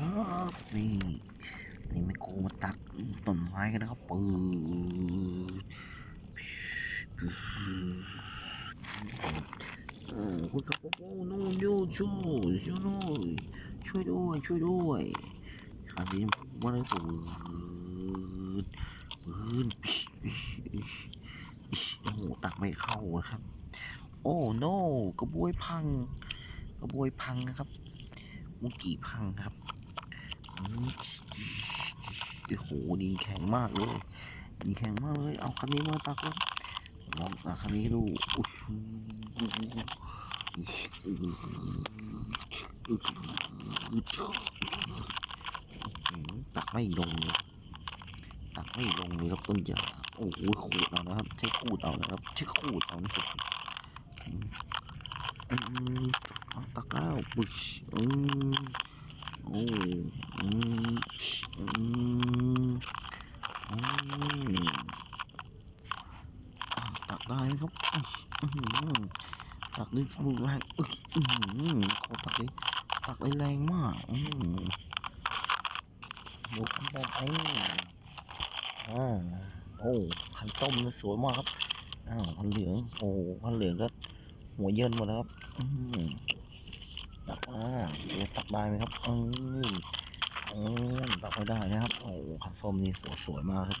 ครับนี่นี่ไม่โกมาตักต้นไม้กันนะครับปืดโอ้คุณกระโปงโน่นโยช่วยช่วยหน่อยช่วยด้วยช่วยด้วยคราวนี้มาเลยปืดปืดปิชปิชปิชปิชโอ้โหตักไม่เข้านะครับ โอ้โนกระบวยพัง กระบวยพังนะครับ มุกี้พังครับ โอ้โหดินแข็งมากเลยดินแข็งมากเลย เอาคันนี้มาตักแล้วลองตักคันนี้ดูอุ๊ยตักไม่ลงเลยตักไม่ลงเลยครับต้นยาโอ้โหขูดเอานะครับใช้ขูดเอานะครับใช้ขูดเอานะครับอืมอืมเอาตักแล้วปุ๊ชอืม โอ้อืมอืมอืมอะ ตักได้ครับอื้อหือตักด้วยมือแรงอึ๊ยอื้อหือขอตักเลยตักได้แรงมากอืมดูขั้นตอนไอ้อ่าโอ้ขันต้มนี่สวยมากครับอ้าวพันเหลืองโอ้พันเหลืองก็หัวเยินหมดแล้วครับอืมตักอ่าเดี๋ยวตักได้ไหมครับออเออตักไม่ได้นะครับ โอ้ขันส้มนี่สวยสวยมากครับ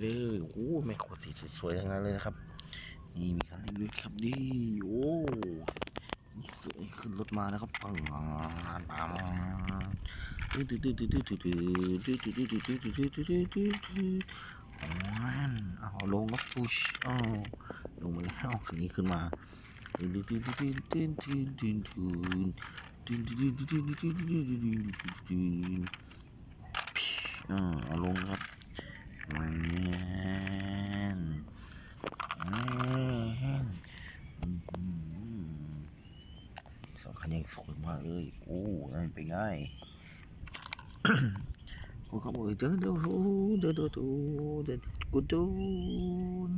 เลยโอ้ไม่ขวดสีสวยๆทั้งนั้นเลยนะครับ นี่มีคันเล็กๆครับนี่โอ้นี่สวยขึ้นรถมานะครับปังปังปังตื้อตื้อตื้อตื้อตื้อตื้อตื้อตื้อตื้อตื้อตื้อตื้อตื้อตื้อตื้อตื้อเอาลงครับพุชอ้าวลงมาแล้วคันนี้ขึ้นมาตื่นตื่นตื่นตื่นตื่นตื่นตื่นตื่นตื่นตื่นตื่นตื่นตื่นตื่นตื่นอ่าเอาลงครับแมนแมนสอง คันยังสวยมากเลยโอ้นั่นเป็นไงกูเขาบอกเดินเดี๋ยวเดี๋ยวเดี๋ยวเดี๋ยวกูดน